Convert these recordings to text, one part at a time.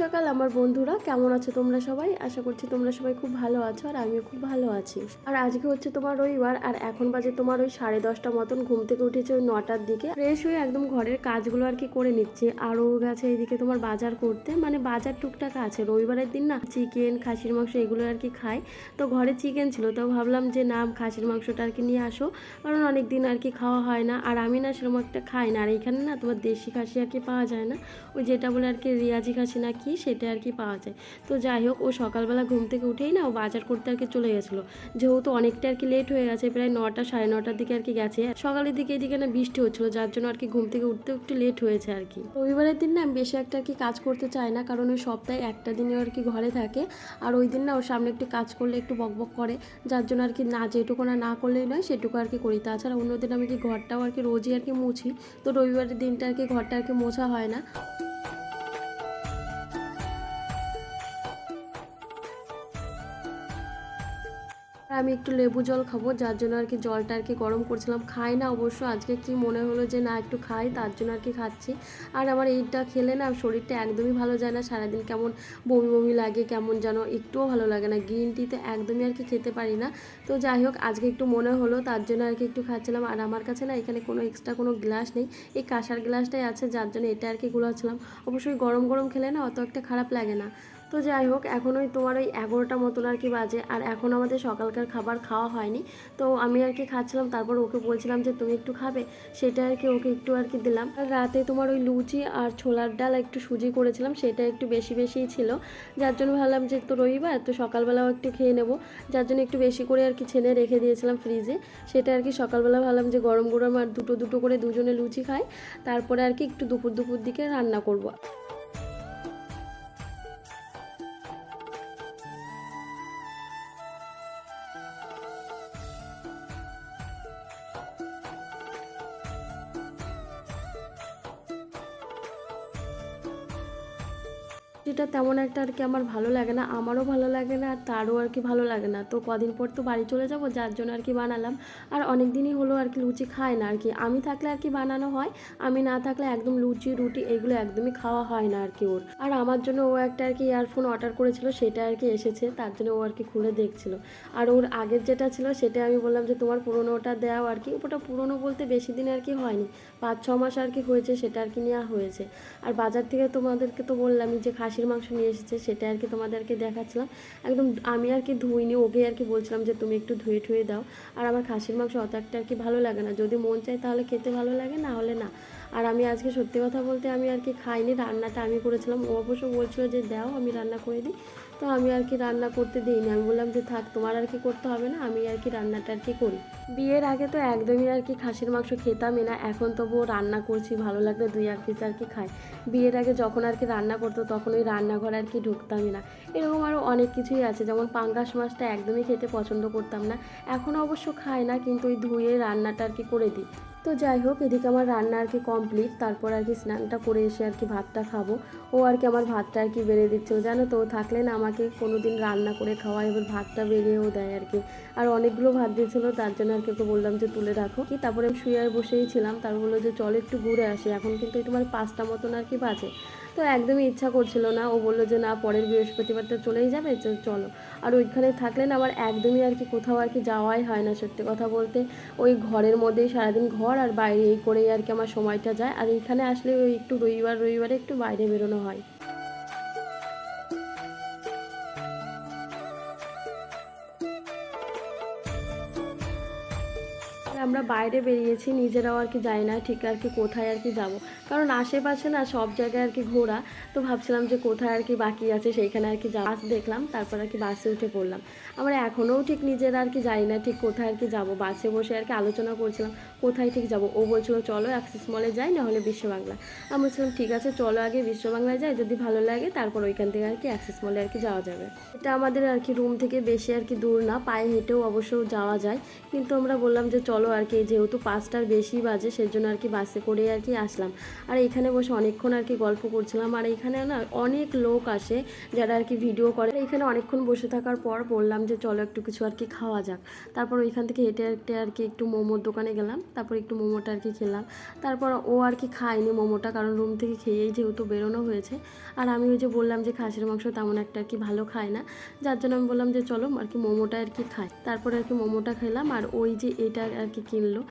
সকাল, আমার বন্ধুরা। কেমন আছো তোমরা সবাই? আশা করছি তোমরা সবাই খুব ভালো আছো আর আমিও খুব ভালো আছি। আর আজকে হচ্ছে তোমার রবিবার আর এখন বাজে তোমার ওই সাড়ে দশটা মতন। ঘুম থেকে উঠেছে ওই নটার দিকে। ফ্রেশ হয়ে একদম ঘরের কাজগুলো আর কি করে নিচ্ছে। আর ও গেছে এইদিকে তোমার বাজার করতে। মানে বাজার টুকটাক আছে। রবিবারের দিন না চিকেন খাসির মাংস এগুলো আর কি খায় তো ঘরে চিকেন ছিল। তো ভাবলাম যে না, খাসির মাংসটা আর কি নিয়ে আসো। কারণ অনেক দিন আর কি খাওয়া হয় না। আর আমি না সেরকম একটা খাই না। আর এইখানে না তোমার দেশি খাসি আর কি পাওয়া যায় না। ওই যেটা বলে আর কি রিয়াজি খাসি না কি সেটা আর কি পাওয়া যায় তো যাই হোক ও সকালবেলা ঘুম থেকে উঠেই না ও বাজার করতে আর কি চলে গেছিল যেহেতু অনেকটা আর কি লেট হয়ে গেছে প্রায় নটা সাড়ে নটার দিকে আর কি গেছে সকালের দিকে এদিকে না বৃষ্টি হচ্ছিল যার জন্য আর কি ঘুম থেকে উঠতে একটু লেট হয়েছে আর কি রবিবারের দিন না বেশি একটা আর কি কাজ করতে চাই না কারণ ওই সপ্তাহে একটা দিনে আর কি ঘরে থাকে আর ওই দিন না ওর সামনে একটু কাজ করলে একটু বকবক করে যার জন্য আর কি না যেটুকু না না করলেই নয় সেটুকু আর কি করি তাছাড়া অন্যদিন আমি কি ঘরটাও আর কি রোজই আর কি মুছি তো রবিবারের দিনটা আর কি ঘরটা আর কি মোছা হয় না আর আমি একটু লেবু জল খাব, যার জন্য আর কি জলটা আর কি গরম করছিলাম। খাই না অবশ্য, আজকে কি মনে হলো যে না, একটু খাই, তার জন্য আর কি খাচ্ছি। আর আমার এইটা খেলে না, শরীরটা একদমই ভালো যায় না, সারাদিন কেমন বমি বমি লাগে, কেমন যেন একটুও ভালো লাগে না, গ্রিন টি তো একদমই আর কি খেতে পারি না। তো যাই হোক, আজকে একটু মনে হলো, তার জন্য আর কি একটু খাচ্ছিলাম। আর আমার কাছে না, এখানে কোনো এক্সট্রা কোনো গ্লাস নেই। এই কাঁসার গ্লাসটাই আছে, যার জন্য এটা আর কি গুলাচ্ছিলাম। অবশ্যই গরম গরম খেলে না, অত একটা খারাপ লাগে না। তো যাই হোক, এখন ওই তোমার ওই এগারোটা মতন আর কি বাজে। আর এখন আমাদের সকালকার খাবার খাওয়া হয়নি। তো আমি আর কি খাচ্ছিলাম, তারপর ওকে বলছিলাম যে, তুমি একটু খাবে? সেটা আর কি ওকে একটু আর কি দিলাম। আর রাতে তোমার ওই লুচি আর ছোলার ডাল একটু সুজি করেছিলাম, সেটা একটু বেশি বেশিই ছিল। যার জন্য ভাবলাম যে তো রবিবার, তো সকালবেলাও একটু খেয়ে নেব। যার জন্য একটু বেশি করে আর কি ছেনে রেখে দিয়েছিলাম ফ্রিজে। সেটা আর কি সকালবেলা ভাবলাম যে, গরম গরম আর দুটো দুটো করে দুজনে লুচি খাই। তারপরে আর কি একটু দুপুর দুপুর দিকে রান্না করব। যেটা তেমন একটা আর কি আমার ভালো লাগে না আমারও ভালো লাগে না আর তারও আর কি ভালো লাগে না তো কদিন পর তো বাড়ি চলে যাব যার জন্য আর কি বানালাম আর অনেক দিনই হলো আর কি লুচি খায় না আর কি আমি থাকলে আর কি বানানো হয় আমি না থাকলে একদম লুচি রুটি এগুলো একদমই খাওয়া হয় না আর কি ওর আর আমার জন্য ও একটা আর কি ইয়ারফোন অর্ডার করেছিল সেটা আর কি এসেছে তার জন্য ও আর কি খুলে দেখছিল আর ওর আগের যেটা ছিল সেটা আমি বললাম যে তোমার পুরোনোটা দেওয়া আর কি ওটা পুরোনো বলতে বেশি দিন আর কি হয়নি পাঁচ ছ মাস আর কি হয়েছে সেটা আর কি নেওয়া হয়েছে আর বাজার থেকে তোমাদেরকে তো বললামই যে খাসির মাংস নিয়ে এসেছে, সেটা আর কি তোমাদেরকে দেখাচ্ছিলাম। একদম আমি আর কি ধুইনি, ওকে আর কি বলছিলাম যে তুমি একটু ধুয়ে ঠুয়ে দাও। আর আমার খাসির মাংস অত একটা আর কি ভালো লাগে না। যদি মন চায় তাহলে খেতে ভালো লাগে, না হলে না। আর আমি আজকে সত্যি কথা বলতে আমি আর কি খাইনি রান্নাটা আমি করেছিলাম ও অবশ্য বলছিল যে দাও আমি রান্না করে দিই তো আমি আর কি রান্না করতে দিইনি আমি বললাম যে থাক তোমার আর কি করতে হবে না আমি আর কি রান্নাটা আর কি করি বিয়ের আগে তো একদমই আর কি খাসির মাংস খেতামই না এখন তবুও রান্না করছি ভালো লাগলে দুই এক পিস আর কি খাই বিয়ের আগে যখন আর কি রান্না করতো তখন ওই রান্নাঘরে আর কি ঢুকতামই না এরকম আরও অনেক কিছুই আছে যেমন পাঙ্গাস মাছটা একদমই খেতে পছন্দ করতাম না এখন অবশ্য খাই না কিন্তু ওই ধুয়ে রান্নাটা আর কি করে দিই তো যাই হোক, এদিকে আমার রান্না আর কি কমপ্লিট তারপর আর কি স্নানটা করে এসে আর কি ভাতটা খাব। ও আর কি আমার ভাতটা আর কি বেড়ে দিচ্ছিল জানো তো থাকলে না আমাকে কোনো দিন রান্না করে খাওয়া এবার ভাতটা বেড়েও দেয় আর কি। আর অনেকগুলো ভাত দিয়েছিলো, তার জন্য আর কি ওকে বললাম যে তুলে রাখো। কি, তারপরে আমি শুয়ে বসেই ছিলাম। তার বলল যে, চল একটু ঘুরে আসি। এখন কিন্তু তোমার পাঁচটা মতন আর কি বাজে। তো একদমই ইচ্ছা করছিল না। ও বলল যে, না, পরের বৃহস্পতিবারটা চলেই যাবে চলো। আর ওইখানে থাকলে না, আমার একদমই আর কি কোথাও আর কি যাওয়াই হয় না, সত্যি কথা বলতে। ওই ঘরের মধ্যেই সারাদিন ঘর আর বাইরে এই করেই আর কি আমার সময়টা যায়। আর এইখানে আসলে ওই একটু রবিবার, রবিবারে একটু বাইরে বেরোনো হয়। আমরা বাইরে বেরিয়েছি নিজেরাও আর কি যাই না ঠিক আর কি কোথায় আর কি যাব কারণ আশেপাশে না সব জায়গায় আর কি ঘোরা তো ভাবছিলাম যে কোথায় আর কি বাকি আছে সেইখানে আর কি বাস দেখলাম তারপর আর কি বাসে উঠে পড়লাম আমরা এখনও ঠিক নিজেরা আর কি যাই না ঠিক কোথায় আর কি যাব বাসে বসে আর কি আলোচনা করছিলাম কোথায় ঠিক যাব ও বলছিল চলো অ্যাক্সিস মলে যাই নাহলে বিশ্ব বাংলা আমি বলছিলাম ঠিক আছে চলো আগে বিশ্ব বাংলায় যাই যদি ভালো লাগে তারপর ওইখান থেকে আর কি অ্যাক্সিস মলে আর কি যাওয়া যাবে এটা আমাদের আর কি রুম থেকে বেশি আর কি দূর না পায়ে হেঁটেও অবশ্য যাওয়া যায় কিন্তু আমরা বললাম যে চলো আর কি যেহেতু পাঁচটার বেশি বাজে, সেজন্য আর কি বাসে করে আর কি আসলাম। আর এখানে বসে অনেকক্ষণ আর কি গল্প করছিলাম। আর এখানে না অনেক লোক আসে, যারা আর কি ভিডিও করে। এখানে অনেকক্ষণ বসে থাকার পর বললাম যে, চলো একটু কিছু আর কি খাওয়া যাক। তারপর ওইখান থেকে হেঁটে হেঁটে আর কি একটু মোমোর দোকানে গেলাম। তারপর একটু মোমোটা আর কি খেলাম। তারপর ও আর কি খায়নি মোমোটা, কারণ রুম থেকে খেয়েই যেহেতু বেরোনো হয়েছে। আর আমি ওই যে বললাম যে, খাসির মাংস তেমন একটা আর কি ভালো খায় না। যার জন্য আমি বললাম যে, চলো আর কি মোমোটা আর কি খাই। তারপরে আর কি মোমোটা খেলাম। আর ওই যে এটা আর কি কিনলো।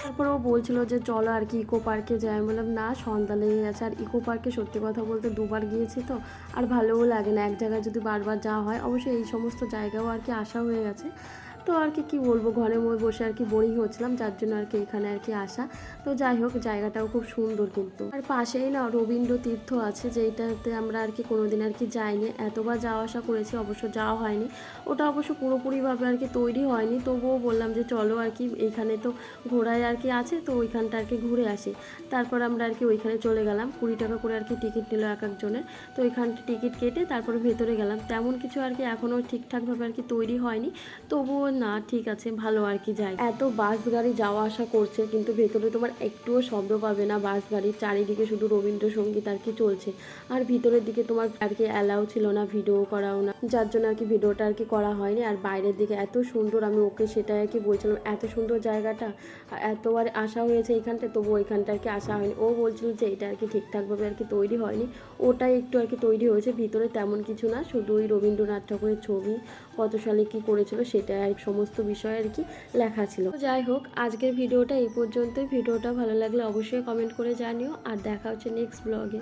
তারপর ও বলছিল যে, চলো আর কি, ইকো পার্কে যাই। আমি বললাম, না, সন্ধ্যা লেগে গেছে। আর ইকো পার্কে সত্যি কথা বলতে দুবার গিয়েছি তো, আর ভালোও লাগে না। এক জায়গায় যদি বারবার যাওয়া হয়, অবশ্যই এই সমস্ত জায়গাও আর কি আসা হয়ে গেছে। তো আর কি কী বলব ঘরের মধ্যে বসে আর কি বোরিং হচ্ছিলাম যার জন্য আর কি এখানে আর কি আসা তো যাই হোক জায়গাটাও খুব সুন্দর কিন্তু আর পাশেই না রবীন্দ্র তীর্থ আছে যেটাতে আমরা আর কি কোনোদিন আর কি যাইনি এতবার যাওয়া আসা করেছি অবশ্য যাওয়া হয়নি ওটা অবশ্য পুরোপুরিভাবে আর কি তৈরি হয়নি তবুও বললাম যে চলো আর কি এখানে তো ঘোড়ায় আর কি আছে তো ওইখানটা আর কি ঘুরে আসি তারপর আমরা আর কি ওইখানে চলে গেলাম কুড়ি টাকা করে আর কি টিকিট নিল এক একজনের তো ওইখানটা টিকিট কেটে তারপরে ভেতরে গেলাম তেমন কিছু আর কি এখনও ঠিকঠাকভাবে আর কি তৈরি হয়নি তবুও না ঠিক আছে ভালো আর কি যাই এত বাস গাড়ি যাওয়া আসা করছে কিন্তু ভেতরে তোমার একটুও শব্দ পাবে না বাস গাড়ির চারিদিকে শুধু রবীন্দ্রসঙ্গীত আর কি চলছে আর ভিতরের দিকে তোমার আর কি অ্যালাউ ছিল না ভিডিও করাও না যার জন্য আর কি ভিডিওটা আর কি করা হয়নি আর বাইরের দিকে এত সুন্দর আমি ওকে সেটাই আর কি বলছিলাম এত সুন্দর জায়গাটা আর এতবার আসা হয়েছে এখানটা তবু ওইখানটা আর কি আসা হয়নি ও বলছিল যে এটা আর কি ঠিকঠাকভাবে আর কি তৈরি হয়নি ওটাই একটু আর কি তৈরি হয়েছে ভিতরে তেমন কিছু না শুধু ওই রবীন্দ্রনাথ ঠাকুরের ছবি কত সালে কি করেছিল সেটা আর সমস্ত বিষয় আর কি লেখা ছিল। যাই হোক, আজকের ভিডিওটা এই পর্যন্তই। ভিডিওটা ভালো লাগলে অবশ্যই কমেন্ট করে জানিও। আর দেখা হচ্ছে নেক্সট ব্লগে